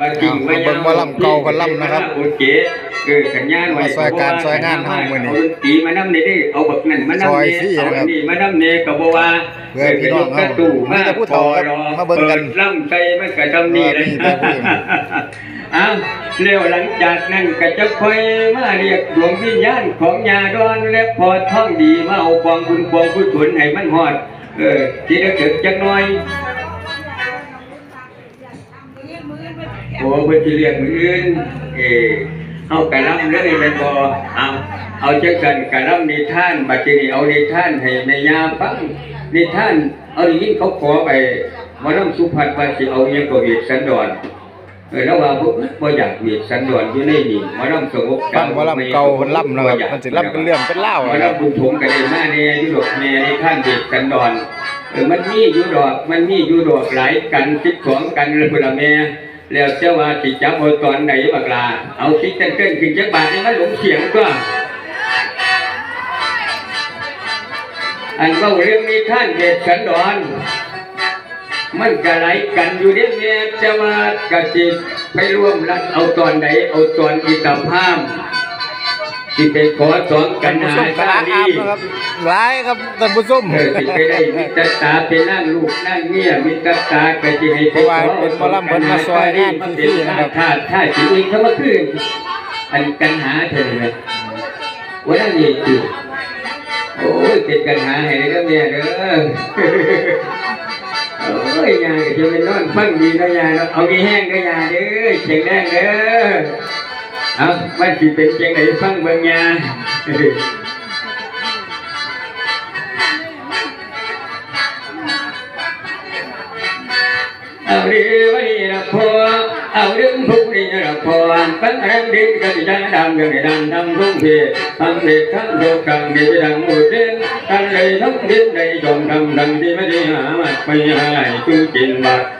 ว่าจริงว่าเอาเบิ่งหมอลำเก่ากับลำนะครับโอเคเออสัญญาณไว้มาซอยการซอยงานเฮามื้อนี้เอาดนตรีมานำนี่ดิเอาบักนั่นมานำซอยนี่ฟรีเอานะครับอันนี้มานำนี่ก็บ่ว่าเพื่อพี่น้องเฮาไปยกกระตู้มีแต่ผู้เฒ่าครับมาเบิ่งกันปิดลำใส่มันก็ทำนี่เลยมีแต่ผู้อื่นอ้าวเร็วหลังจากนั้นก็จะค่อยมาเรียกดวงวิญญาณของยาดอนและพอท่องดีมาเอากองบุญกองกุศลให้มันฮอดเออที่ได้เกิดจักหน่อย โอ้เพิ่นสิเรียกมืออื่นเออเฮากะลำเลยแม่นบ่เอาเอาจังซั่นกะลำนิทานบัดนี้เอานิทานให้แม่ย่าฟังนิทานเอาได้ยินเขาขอไปหมานำสุพรรณว่าสิเอาหยังก็เวทสันดรเออแล้วว่าบ่บ่อยากเวทสันดรอยู่ในนี่หมานำสงบฟังหมอลำเก่าเพิ่นล่ำนะครับมันสิล่ำเป็นเรื่องเป็นเล่าวหมออะครับลำบุญถงก็ได้มาแน่อยู่ดอกแน่ในท่านเวทสันดรเออมันมีอยู่ดอกมันมีอยู่ดอกหลายกัน12กันเลยพุ่นละแม่ แล้วเจ้าว่าจิจับเอาตอนไหนบักลา เอาคิดเต้นเต้นขึ้นจักบาทนี่มันหลงเสียงก็ อันเว่าเรื่องนี้ท่านเด็ดขันดอน มันกระไรกันอยู่เด้เมียเจ้าว่ากระจิไปร่วมรัดเอาตอนไหนเอาตอนอิตาพาม สิไปขอสอนกันผู้หาชมกระซาอาดีบนะครับหลายครับท่านผู้ชมเออสิไปได้มิตรตาเป็นนั่งลูกนั่งเมียมิตรตาก็จะให้เพราะว่าเป็นหมอลำเพิ่นมาซอยงานฟรีๆนะครับถ้าถ้าสิอีกเขามาคืนอันกันหาเถอะนะว่านั่นนี่จิโอ้ยเป็นกันหาให้เด้อเมียเด้อโอ้ยยายก็จะไปนอนฟังดีนะยายเนาะเอามีแห้งก็ยายเด้อเชียงแดงเด้อ เอามันสิเป็นเชียงไหนฟังเบิ่งยาเอาดีวันนี้นะพอเอาเรื่องพวกนี้นะพอฟังเรื่องดิ้นกันจะดำกันดำดำทุ่งเพทำเด็กทั้งโลกังดีดังหมดเด่นกันเลยทั้งดิ้นในจงดำดังที่ไม่ได้หามาไปหาไหลจูจินบัดนานนาดีจังบ่จินอะไรต่อมีตอนที่เด็ก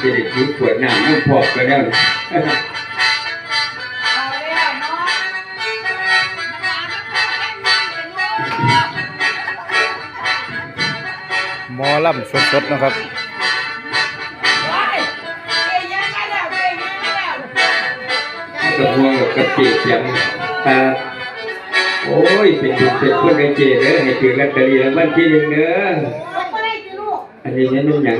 จิตกับเพื่อนอะไรกันลิงกันลิงเด็กหญิงจำไม่อันดาห่วงมันนั่นเจ็บดีเป็นดีในระกะมาไม่จำไม่พอมันโอ้ลำไปกับพ่อเนียนไปไงมันจะได้กินขวดน้ำน้ำพอกกันแล้วหมอลำสดๆนะครับกระพวงกับกระเจี๊ยบยังครับโอ้ย เป็นจุดเป็นคนในเจเด้อให้ถือลอตเตอรี่รางวัลที่หนึ่งเด้อ อันนี้เนี่ยมันหยั